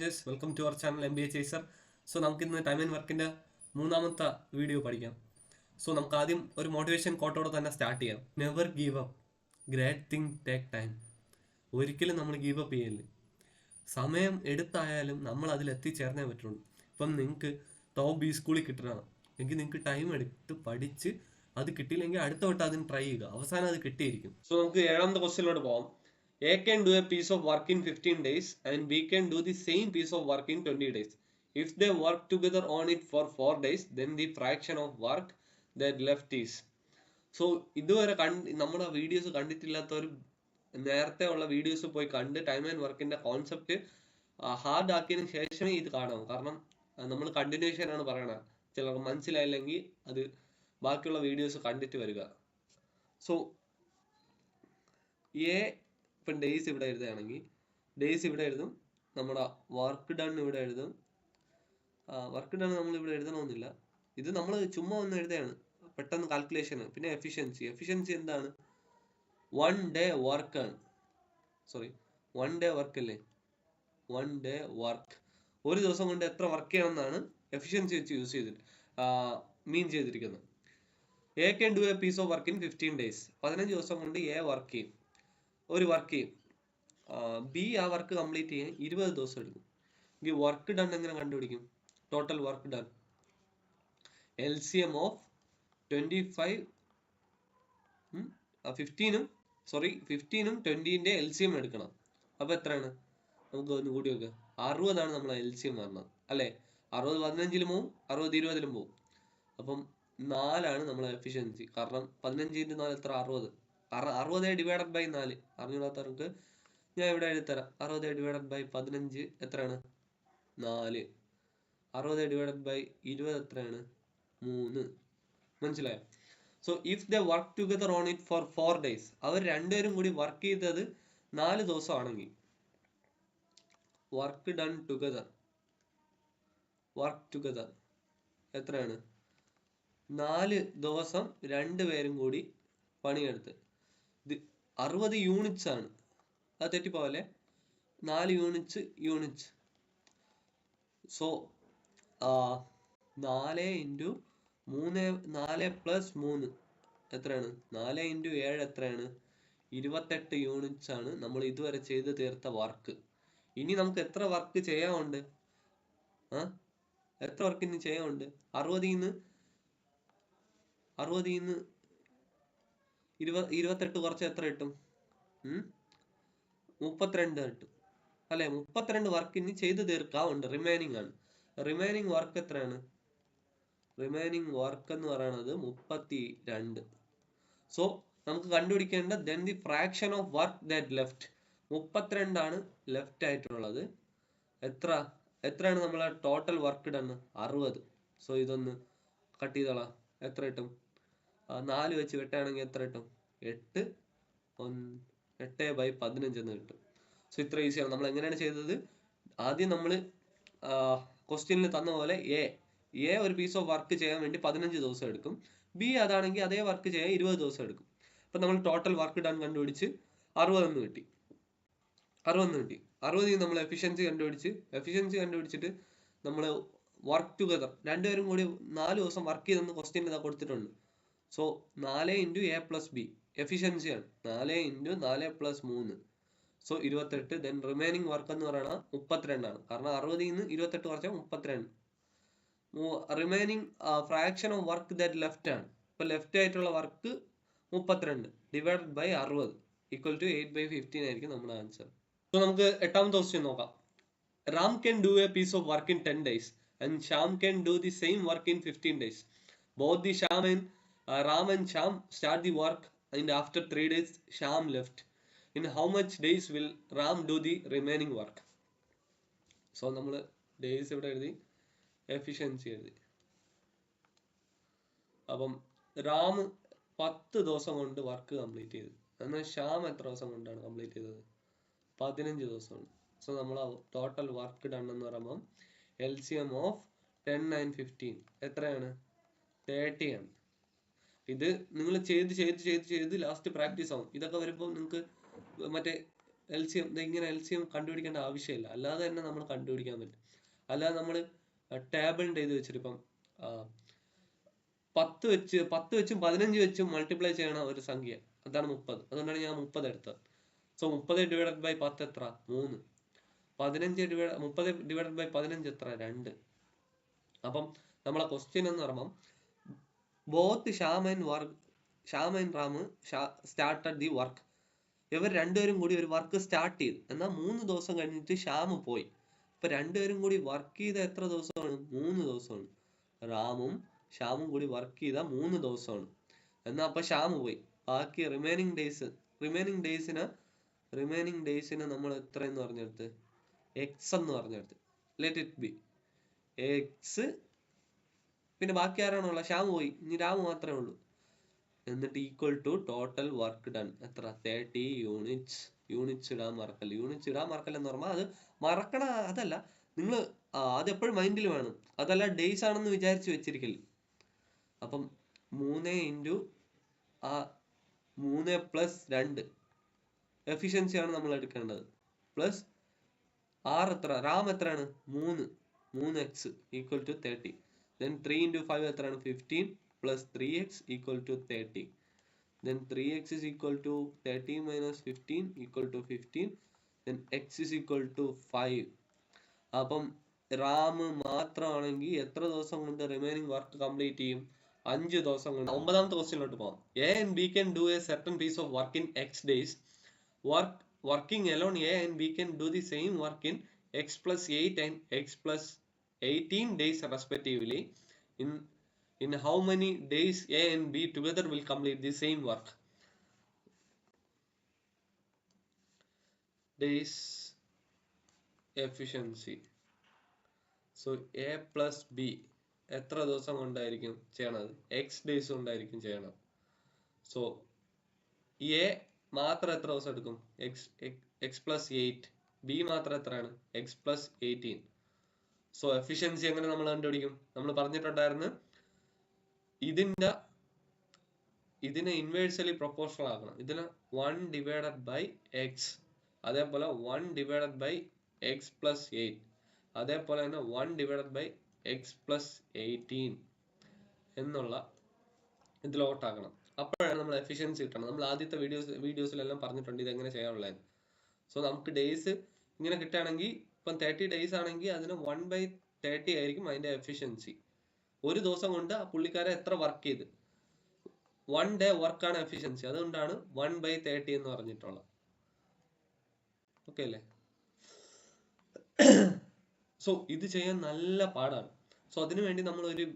Just welcome to our channel M B A chaser so നമുക്ക് ഇന്ന് time and വർക്കിന്റെ മൂന്നാമത്തെ വീഡിയോ പഠിക്കാം. സോ നമുക്ക് ആദ്യം ഒരു മോട്ടിവേഷൻ കോട്ടോടെ തന്നെ സ്റ്റാർട്ട് ചെയ്യാം. Never give up great thing take time ഒരിക്കലും നമ്മൾ ഗീവ് അപ്പ് ചെയ്യല്ലേ? സമയം എടുത്തായാലും നമ്മൾ അതിൽ എത്തിച്ചേർന്നേ പറ്റുള്ളൂ. ഇപ്പം നിങ്ങൾക്ക് ടോപ്പ് ബി സ്കൂളിൽ കിട്ടണം. എങ്കിൽ നിങ്ങൾക്ക് ടൈം എടുത്ത് പഠിച്ച് അത് കിട്ടിയില്ലെങ്കിൽ അടുത്ത വട്ടം അതിന് ട്രൈ ചെയ്യുക. അവസാനം അത് കിട്ടിയിരിക്കും. സോ നമുക്ക് ഏഴാമത്തെ ക്വസ്റ്റ്യനിലോട്ട് പോകാം A can do a piece of work in fifteen days and B can do the same piece of work in twenty days if they work together on it for four days then the fraction of work that left is so ഇതുവരെ കണ്ട് നമ്മുടെ videos കണ്ടിട്ടില്ലാത്തവർ നേരത്തെ ഉള്ള videos പോയി കണ്ട് time and വർക്കിന്റെ concept hard ആക്കിയതിന് ശേഷമേ ഇത് കാണാവൂ. കാരണം നമ്മൾ കണ്ടിന്യൂഷൻ ആണ് പറയണത് ചിലർക്ക് മനസ്സിലായില്ലെങ്കിൽ അത് ബാക്കിയുള്ള വീഡിയോസ് കണ്ടിട്ട് വരിക. സോ എ ഇപ്പം ഡേയ്സ് ഇവിടെ എഴുതുകയാണെങ്കിൽ ഡേയ്സ് ഇവിടെ എഴുതും നമ്മുടെ വർക്ക് ഡൺ ഇവിടെ എഴുതും. വർക്ക് ഡൺ നമ്മൾ ഇവിടെ എഴുതണമെന്നില്ല. ഇത് നമ്മൾ ചുമ്മാ ഒന്ന് എഴുതുകയാണ്. പെട്ടെന്ന് കാൽക്കുലേഷൻ പിന്നെ എഫിഷ്യൻസി എഫിഷ്യൻസി എന്താണ്? വൺ ഡേ വർക്ക് ആണ്. സോറി വൺ ഡേ വർക്ക് അല്ലേ? വൺ ഡേ വർക്ക് ഒരു ദിവസം കൊണ്ട് എത്ര വർക്ക് ചെയ്യണമെന്നാണ് എഫിഷ്യൻസി വെച്ച് യൂസ് ചെയ്തിട്ട് മീൻ ചെയ്തിരിക്കുന്നത്. A can do a piece of work in fifteen days പതിനഞ്ച് ദിവസം കൊണ്ട് എ വർക്ക് ചെയ്യും. ഒരു വർക്ക് ചെയ്യും. ബി ആ വർക്ക് കംപ്ലീറ്റ് ചെയ്യാൻ ഇരുപത് ദിവസം എടുക്കും. എങ്കിൽ വർക്ക് ഡൺ എങ്ങനെ കണ്ടുപിടിക്കും? Total work done L C M of twenty five ഫിഫ്റ്റീനും sorry ഫിഫ്റ്റീനും ട്വന്റീന്റെ എൽ സി എം എടുക്കണം. അപ്പൊ എത്രയാണ്? നമുക്ക് ഒന്ന് കൂടി വെക്കുക അറുപതാണ് നമ്മൾ എൽ സി എം പറഞ്ഞത്. അല്ലേ? അറുപത് പതിനഞ്ചിലും പോവും അറുപത് ഇരുപതിലും പോവും. അപ്പം നാലാണ് നമ്മളെ എഫിഷ്യൻസി കാരണം പതിനഞ്ച് ഇന്റു നാല് എത്ര? അറുപത്. അറുപത് ഡിവൈഡഡ് ബൈ നാല്. അറിഞ്ഞൂടാത്തവർക്ക് ഞാൻ ഇവിടെ എഴുതിത്തരാം. അറുപത് ഡിവൈഡഡ് ബൈ പതിനഞ്ച് എത്രയാണ്? നാല്. അറുപത് ഡിവൈഡഡ് ബൈ ഇരുപത് എത്രയാണ്? മൂന്ന്. മനസ്സിലായോ? So if the work together on it for four days അവർ രണ്ടുപേരും കൂടി വർക്ക് ചെയ്തത് നാല് ദിവസമാണെങ്കിൽ work done together work together എത്രയാണ്? നാല് ദിവസം രണ്ടുപേരും കൂടി പണിയെടുത്ത്. അറുപത് യൂണിറ്റ്സ് ആണ്. അത് തെറ്റിപ്പോവല്ലേ? നാല് യൂണിറ്റ്സ് യൂണിറ്റ്സ് സോ നാല് ഇന്റു മൂന്ന് നാല് പ്ലസ് മൂന്ന് എത്രയാണ്? നാല് ഇന്റു ഏഴ് എത്രയാണ്? ഇരുപത്തെട്ട് യൂണിറ്റ്സ് ആണ് നമ്മൾ ഇതുവരെ ചെയ്ത് തീർത്ത വർക്ക് ഇനി നമുക്ക് എത്ര വർക്ക് ചെയ്യാനുണ്ട്? ആ? എത്ര വർക്ക് ഇനി ചെയ്യാനുണ്ട്? അറുപതിൽ നിന്ന് അറുപതിൽ നിന്ന് ഇരുപത് ഇരുപത്തെട്ട് കുറച്ച് എത്ര കിട്ടും? മുപ്പത്തിരണ്ട് കിട്ടും. അല്ലെ? മുപ്പത്തിരണ്ട് വർക്ക് ഇനി ചെയ്തു തീർക്കാവുണ്ട് റിമൈനിങ് ആണ്. റിമൈനിങ് വർക്ക് എത്രയാണ്? റിമൈനിങ് വർക്ക് എന്ന് പറയുന്നത് മുപ്പത്തി രണ്ട് സോ നമുക്ക് കണ്ടുപിടിക്കേണ്ട then the fraction of work that left മുപ്പത്തിരണ്ടാണ് left ആയിട്ടുള്ളത്. എത്ര? എത്രയാണ് നമ്മളെ ടോട്ടൽ വർക്ക് ഡൺ അറുപത്. സോ ഇതൊന്ന് കട്ട് ചെയ്തോളാം. എത്ര കിട്ടും? നാല് വെച്ച് വെട്ടുകയാണെങ്കിൽ എത്ര കിട്ടും? എട്ട് ഒന്ന് എട്ട് ബൈ പതിനഞ്ച് എന്ന് കിട്ടും. സോ ഇത്ര ഈസിയാണ് നമ്മൾ എങ്ങനെയാണ് ചെയ്തത്? ആദ്യം നമ്മൾ ക്വസ്റ്റ്യനിൽ തന്ന പോലെ എ എ ഒരു പീസ് ഓഫ് വർക്ക് ചെയ്യാൻ വേണ്ടി പതിനഞ്ച് ദിവസം എടുക്കും. ബി അതാണെങ്കിൽ അതേ വർക്ക് ചെയ്യാൻ ഇരുപത് ദിവസം എടുക്കും. അപ്പം നമ്മൾ ടോട്ടൽ വർക്ക് ഡൺ കണ്ടുപിടിച്ച് അറുപതെന്ന് കിട്ടി. അറുപതെന്ന് കിട്ടി. അറുപതിൽ നമ്മൾ എഫിഷ്യൻസി കണ്ടുപിടിച്ച് എഫിഷ്യൻസി കണ്ടുപിടിച്ചിട്ട് നമ്മൾ വർക്ക് ടുഗദർ രണ്ടുപേരും കൂടി നാല് ദിവസം വർക്ക് ചെയ്തെന്ന് ക്വസ്റ്റ്യൻ ഇതാ കൊടുത്തിട്ടുണ്ട്. സോ നാല് ഇന്റു എ പ്ലസ് ബി എഫിഷ്യൻസിയാണ് നാല് ഇന്റു നാല് പ്ലസ് മൂന്ന്. സോ ഇരുപത്തെട്ട്. ദെൻ റിമൈനിങ് വർക്ക് എന്ന് പറയുന്നത് മുപ്പത്തിരണ്ടാണ് കാരണം അറുപതിൽ നിന്ന് ഇരുപത്തെട്ട് കുറച്ചാൽ മുപ്പത്തിരണ്ട്. Remaining fraction of work that left ആണ്. ഇപ്പൊ ലെഫ്റ്റ് ആയിട്ടുള്ള വർക്ക് മുപ്പത്തിരണ്ട്. ഡിവൈഡ് ബൈ അറുപത്. Equal to eight by fifteen ആയിരിക്കും നമ്മുടെ ആൻസർ സോ നമുക്ക് എട്ടാമത്തെ ക്വസ്റ്റ്യൻ നോക്കാം. Ram can do a piece of work in ten days and Shyam can do the same work in fifteen days both the Shyam and Ram and Shyam start the work and after three days Shyam left in how much days will Ram do the remaining work so നമ്മൾ days ഇവിടെ എഴുതി efficiency എഴുതി. അപ്പം റാം പത്ത് ദിവസം കൊണ്ട് work complete ചെയ്തു. എന്നാൽ ശ്യാം എത്ര ദിവസം കൊണ്ടാണ് കംപ്ലീറ്റ് ചെയ്തത്? പതിനഞ്ച് ദിവസമാണ്. സോ നമ്മൾ ടോട്ടൽ വർക്ക് ഡൺ എന്ന് പറയുമ്പം L C M of ten and fifteen എത്രയാണ്? തേർട്ടി ആണ്. ഇത് നിങ്ങൾ ചെയ്ത് ചെയ്ത് ചെയ്ത് ചെയ്ത് ലാസ്റ്റ് പ്രാക്ടീസ് ആവും. ഇതൊക്കെ വരുമ്പോൾ നിങ്ങൾക്ക് മറ്റേ എൽ സി എം ഇങ്ങനെ എൽ സി എം കണ്ടുപിടിക്കേണ്ട ആവശ്യമില്ല. അല്ലാതെ തന്നെ നമ്മൾ കണ്ടുപിടിക്കാൻ പറ്റും. അല്ലാതെ നമ്മൾ ടേബിളിന്റെ ഇത് വെച്ചിട്ട് ഇപ്പം പത്ത് വെച്ച് പത്ത് വെച്ചും പതിനഞ്ച് വെച്ചും മൾട്ടിപ്ലൈ ചെയ്യണ ഒരു സംഖ്യ. അതാണ് മുപ്പത്. അതുകൊണ്ടാണ് ഞാൻ മുപ്പത് എടുത്തത്. സോ മുപ്പത് ഡിവൈഡഡ് ബൈ പത്ത് എത്ര? മൂന്ന്. പതിനഞ്ച് ഡിവൈഡ് മുപ്പത് ഡിവൈഡഡ് ബൈ പതിനഞ്ച് എത്ര? രണ്ട്. അപ്പം നമ്മളെ ക്വസ്റ്റ്യൻ എന്ന് പറയുമ്പം both Shyam work Shyam and Ram started the work. ഇവർ രണ്ടുപേരും കൂടി ഒരു വർക്ക് സ്റ്റാർട്ട് ചെയ്തു. എന്നാൽ മൂന്ന് ദിവസം കഴിഞ്ഞിട്ട് ശ്യാം പോയി. ഇപ്പൊ രണ്ടുപേരും കൂടി വർക്ക് ചെയ്ത എത്ര ദിവസമാണ്? മൂന്ന് ദിവസമാണ്. റാമും ശ്യാമും കൂടി വർക്ക് ചെയ്ത മൂന്ന് ദിവസമാണ്. എന്നാ അപ്പൊ ശ്യാം പോയി. ബാക്കി റിമൈനിങ് ഡേയ്സ് റിമൈനിങ് ഡേയ്സിന് റിമൈനിങ് ഡേയ്സിന് നമ്മൾ എത്ര എന്ന് പറഞ്ഞെടുത്ത്? എക്സ് എന്ന് പറഞ്ഞെടുത്ത്. ലെറ്റ് ഇറ്റ് ബി എക്സ് പിന്നെ ബാക്കി ആരാണുള്ളത്? ശ്യാം പോയി. ഇനി രാമു മാത്രമേ ഉള്ളൂ. എന്നിട്ട് equal to total work done എത്ര? തേർട്ടി യൂണിറ്റ്സ് യൂണിറ്റ്സ് ഇടാൻ മറക്കല്ല. യൂണിറ്റ്സ് ഇടാൻ മറക്കല്ല എന്ന് പറഞ്ഞാൽ അത് മറക്കണ അതല്ല. നിങ്ങൾ അതെപ്പോഴും മൈൻഡിൽ വേണം. അതല്ല ഡേയ്സ് ആണെന്ന് വിചാരിച്ച് വെച്ചിരിക്കൽ. അപ്പം മൂന്ന് ഇന്റു ആ മൂന്ന് പ്ലസ് രണ്ട്. എഫിഷ്യൻസി ആണ് നമ്മൾ എടുക്കേണ്ടത്. പ്ലസ് ആറ് എത്ര? റാം എത്രയാണ്? മൂന്ന്. മൂന്ന് X equal to thirty then three into five എത്രയാണ്? Fifteen plus three X equal to thirty then three X is equal to thirty minus fifteen equal to fifteen then X is equal to five അപ്പം റാം മാത്രമാണെങ്കിൽ എത്ര ദിവസം കൊണ്ട് remaining work complete ചെയ്യും? അഞ്ച് ദിവസം കൊണ്ട്. ഒമ്പതാമത്തെ ക്വസ്റ്റ്യനിലോട്ട് പോകാം A and B can do a certain piece of work in X days work working alone A and B can do the same work in X plus eight and X plus eighteen days respectively in in how many days A and B together will complete the same work. Days efficiency. So A plus B എത്ര ദിവസം കൊണ്ടായിരിക്കും ചെയ്യണത്? X days കൊണ്ടായിരിക്കും ചെയ്യണം so A മാത്രം എത്ര ദിവസം എടുക്കും? X X plus eight B മാത്രം എത്രയാണ്? X plus eighteen so efficiency എങ്ങനെ നമ്മൾ കണ്ടുപിടിക്കും? നമ്മൾ പറഞ്ഞിട്ടുണ്ടായിരുന്നു ഇതിന്റെ ഇതിനെ ഇൻവേഴ്സലി പ്രൊപ്പോർഷണൽ ആക്കണം. ഇതിന് വൺ ഡിവൈഡഡ് ബൈ എക്സ് അതേപോലെ one divided by X plus eight അതേപോലെ തന്നെ one divided by X plus eighteen എന്നുള്ള ഇതിലോട്ടാക്കണം അപ്പോഴാണ് നമ്മൾ എഫിഷ്യൻസി കിട്ടണം. നമ്മൾ ആദ്യത്തെ വീഡിയോസ് വീഡിയോസിലെല്ലാം പറഞ്ഞിട്ടുണ്ട് ഇത് എങ്ങനെ ചെയ്യാനുള്ളത് സോ നമുക്ക് ഡേയ്സ് ഇങ്ങനെ കിട്ടുകയാണെങ്കിൽ ഇപ്പം തേർട്ടി ഡേയ്സ് ആണെങ്കിൽ അതിന് വൺ ബൈ തേർട്ടി ആയിരിക്കും അതിന്റെ എഫിഷ്യൻസി ഒരു ദിവസം കൊണ്ട് ആ പുള്ളിക്കാരെ എത്ര വർക്ക് ചെയ്ത്? വൺ ഡേ വർക്കാണ് എഫിഷ്യൻസി അതുകൊണ്ടാണ് വൺ ബൈ തേർട്ടി എന്ന് പറഞ്ഞിട്ടുള്ളത്. ഓക്കെ അല്ലേ? സോ ഇത് ചെയ്യാൻ നല്ല പാടാണ്. സോ അതിനു വേണ്ടി നമ്മൾ ഒരു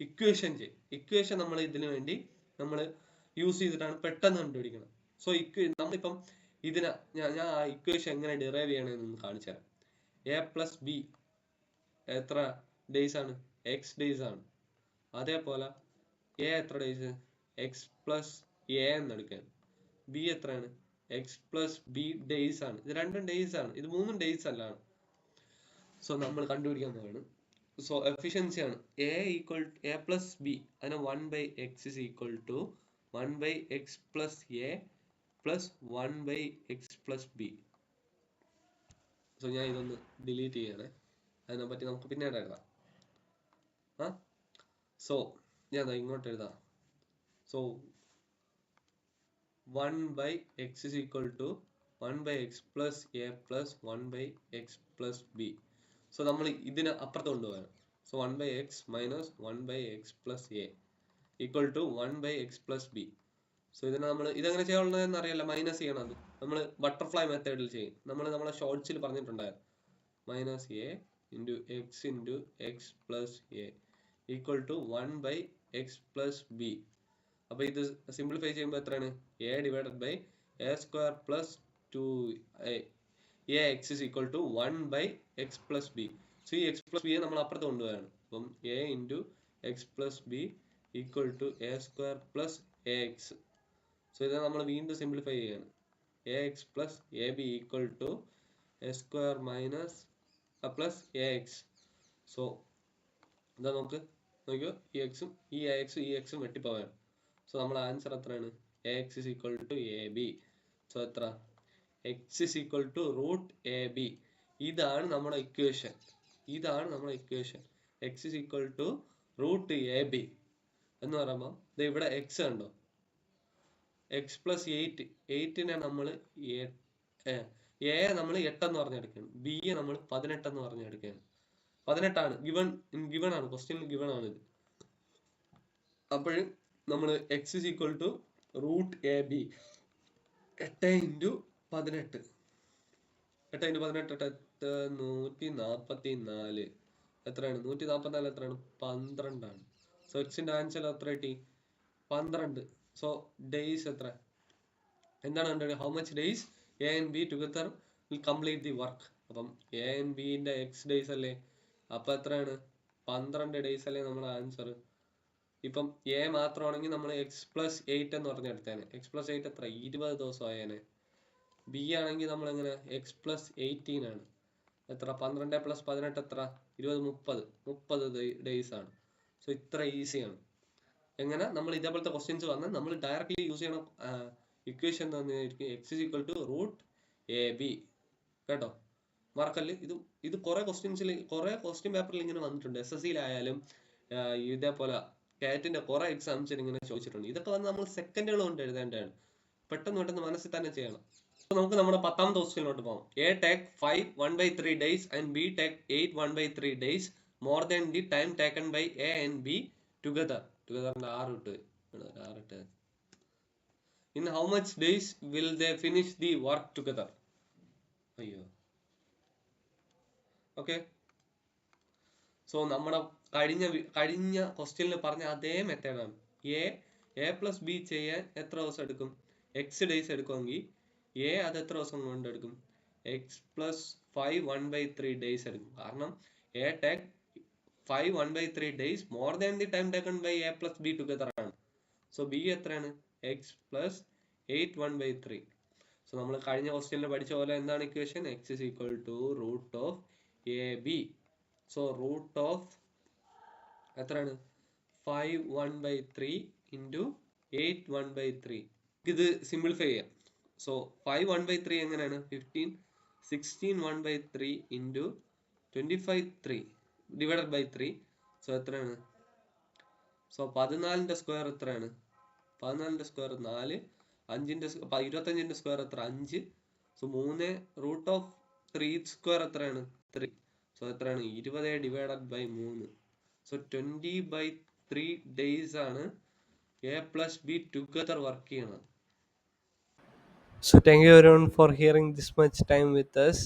ഇക്വേഷൻ ചെയ്യും. ഇക്വേഷൻ നമ്മൾ ഇതിനു വേണ്ടി നമ്മൾ യൂസ് ചെയ്തിട്ടാണ് പെട്ടെന്ന് കണ്ടുപിടിക്കണം സോ ഇക്വ നമ്മളിപ്പം ഇതിനെ ഞാൻ ആ ഇക്വേഷൻ എങ്ങനെ ഡിറൈവ് ചെയ്യണമെന്ന് കാണിച്ചു തരാം എ പ്ലസ് ബി എത്ര ഡേയ്സ് ആണ്? എക്സ് ഡേയ്സ് ആണ്. അതേപോലെ എ എത്ര ഡേയ്സ് എക്സ് പ്ലസ് എ എന്ന് എടുക്കാൻ ബി എത്രയാണ്? എക്സ് പ്ലസ് ബി ഡേയ്സ് ആണ്. ഇത് രണ്ടും ഡേയ്സ് ആണ്. ഇത് മൂന്നും ഡേയ്സ് അല്ല. സോ നമ്മൾ കണ്ടുപിടിക്കാൻ പോവാണ്. സോ എഫിഷ്യൻസി ആണ്. A equal A plus B അതിന് one by X is equal to one by X plus A plus one by X plus B so ഞാൻ ഇതൊന്ന് ഡിലീറ്റ് ചെയ്യണേ. അതിനെ പറ്റി നമുക്ക് പിന്നീട് എഴുതാം. ആ? സോ ഞാൻ ഇങ്ങോട്ട് എഴുതാം. So one by X is equal to one by X plus A plus one by X plus B so നമ്മൾ ഇതിന് അപ്പുറത്ത് കൊണ്ടുപോകാൻ so one by X minus one by X plus A equal to one by X plus B so ഇതിനെ നമ്മൾ ഇതെങ്ങനെ ചെയ്യാനുള്ളതെന്ന് അറിയില്ല. Minus ചെയ്യണം അത്. നമ്മൾ ബട്ടർഫ്ലൈ മെത്തേഡിൽ ചെയ്യും. നമ്മൾ നമ്മളെ ഷോർട്സിൽ പറഞ്ഞിട്ടുണ്ടായിരുന്നു. Minus A into X into X plus A equal to one by X plus B അപ്പോൾ ഇത് സിംപ്ലിഫൈ ചെയ്യുമ്പോൾ എത്രയാണ്? A divided by A square plus two A X is equal to one by X plus B so ഈ X plus ബിയെ നമ്മൾ അപ്പുറത്ത് കൊണ്ടുപോയാണ് അപ്പം A into X plus B equal to A square plus A X so ഇത് നമ്മൾ വീണ്ടും simplify ചെയ്യാണ്. A X plus A B equal to A square minus plus A X so എന്താ നമുക്ക് നോക്കിയോ? ഈ എക്സും ഈ എ എക്സും ഈ എക്സും വെട്ടിപ്പോവാണ്. സോ നമ്മുടെ ആൻസർ എത്രയാണ്? A X is equal to A B so എത്ര? X is equal to root A B ഇതാണ് നമ്മുടെ ഇക്വേഷൻ ഇതാണ് നമ്മുടെ equation X is equal to root A B എന്ന് പറയുമ്പോൾ ഇത് ഇവിടെ എക്സ് കണ്ടോ? എക്സ് പ്ലസ് എയ്റ്റ് എയ്റ്റിനെ നമ്മൾ എ നമ്മൾ എട്ടെന്ന് പറഞ്ഞെടുക്കുകയാണ്. ബി എ നമ്മൾ പതിനെട്ടെന്ന് പറഞ്ഞെടുക്കുകയാണ്. പതിനെട്ടാണ്. ഗിവൺ ഗിവൺ ആണ്. ക്വസ്റ്റ്യൻ ഗിവൺ ആണ് ഇത് അപ്പോൾ നമ്മൾ X is equal to root A B എട്ട് ഇന്റു പതിനെട്ട്. എട്ട് ഇന്റു പതിനെട്ട് എട്ട് നൂറ്റി നാൽപ്പത്തി നാല് എത്രയാണ്? നൂറ്റി നാൽപ്പത്തി നാല് എത്രയാണ്? പന്ത്രണ്ടാണ്. സോ എക്സിന്റെ ആൻസർ എത്ര കിട്ടി? പന്ത്രണ്ട്. സോ ഡേയ്സ് എത്ര? എന്താണ് കണ്ടത് how much days A and B together will complete the work അപ്പം എ ആൻഡ് ബിന്റെ എക്സ് ഡേയ്സ് അല്ലേ? അപ്പൊ എത്രയാണ്? പന്ത്രണ്ട് ഡേയ്സ് അല്ലേ നമ്മുടെ ആൻസർ ഇപ്പം എ മാത്രമാണെങ്കിൽ നമ്മൾ എക്സ് പ്ലസ് എയ്റ്റ് എന്ന് പറഞ്ഞെടുത്തേനെ എക്സ് പ്ലസ് എയ്റ്റ് എത്ര? ഇരുപത് ദിവസം ആയേനെ. ബി ആണെങ്കിൽ നമ്മൾ എങ്ങനെ? എക്സ് പ്ലസ് എയ്റ്റീൻ ആണ്. എത്ര? പന്ത്രണ്ട് പ്ലസ് പതിനെട്ട് എത്ര? ഇരുപത് മുപ്പത്. മുപ്പത് ഡേയ്സ് ആണ്. സോ ഇത്ര ഈസിയാണ് എങ്ങനെ? നമ്മൾ ഇതേപോലത്തെ ക്വസ്റ്റ്യൻസ് വന്നാൽ നമ്മൾ ഡയറക്റ്റ്ലി യൂസ് ചെയ്യണം ഇക്വേഷൻ തന്നെയായിരിക്കും X is equal to root A B കേട്ടോ? മറക്കല്ല് ഇത് ഇത് കുറെ ക്വസ്റ്റ്യൻസിൽ കുറെ ക്വസ്റ്റ്യൻ പേപ്പറിൽ ഇങ്ങനെ വന്നിട്ടുണ്ട്. എസ് എസ് സിയിലായാലും ഇതേപോലെ കാറ്റിന്റെ കുറെ എക്സാംസിൽ ഇങ്ങനെ ചോദിച്ചിട്ടുണ്ട്. ഇതൊക്കെ വന്ന് നമ്മൾ സെക്കൻഡുകൾ കൊണ്ട് എഴുതേണ്ടതാണ്. പെട്ടെന്ന് പെട്ടെന്ന് മനസ്സിൽ തന്നെ ചെയ്യണം. അപ്പൊ നമുക്ക് നമ്മുടെ പത്താമത്തെ ക്വസ്റ്റ്യനിലോട്ട് പോകാം A take five one by three days and B take eight one by three days more than the time taken by A and B together ടുഗദറിന്റെ ആറ് ഇട്ട് ആറ് ഇട്ട് in how much days will they finish the work together അയ്യോ. Okay so നമ്മുടെ കഴിഞ്ഞ കഴിഞ്ഞ ക്വസ്റ്റ്യനിൽ പറഞ്ഞ അതേ മെത്തേഡാണ് എ എ പ്ലസ് ബി ചെയ്യാൻ എത്ര ദിവസം എടുക്കും? എക്സ് ഡേയ്സ് എടുക്കുമെങ്കിൽ എ അത് എത്ര ദിവസം കൊണ്ട് എടുക്കും? X plus five one by three days എടുക്കും. കാരണം A take five one by three days more than the time taken by A plus B together ആണ്. സോ ബി എത്രയാണ്? X plus eight one by three so നമ്മൾ കഴിഞ്ഞ ക്വസ്റ്റ്യനിൽ പഠിച്ച പോലെ എന്താണ് equation X is equal to root of A B so root of എത്രയാണ്? Five one by three into eight one by three ഇത് സിംപ്ലിഫൈ ചെയ്യാം. So five one by three എങ്ങനെയാണ്? Fifteen sixteen one by three into twenty five three divided by three so എത്രയാണ്? So പതിനാലിന്റെ square എത്രയാണ്? പതിനാലിന്റെ square നാല് അഞ്ചിന്റെ ഇരുപത്തഞ്ചിന്റെ square എത്ര? അഞ്ച്. സോ മൂന്ന് റൂട്ട് ഓഫ് ത്രീ സ്ക്വയർ എത്രയാണ്? ത്രീ സോ എത്രയാണ്? ഇരുപത് ഡിവൈഡഡ് ബൈ മൂന്ന്. So twenty by three days ആണ് A plus B together work ചെയ്യണത്. So thank you everyone for hearing this much time with us.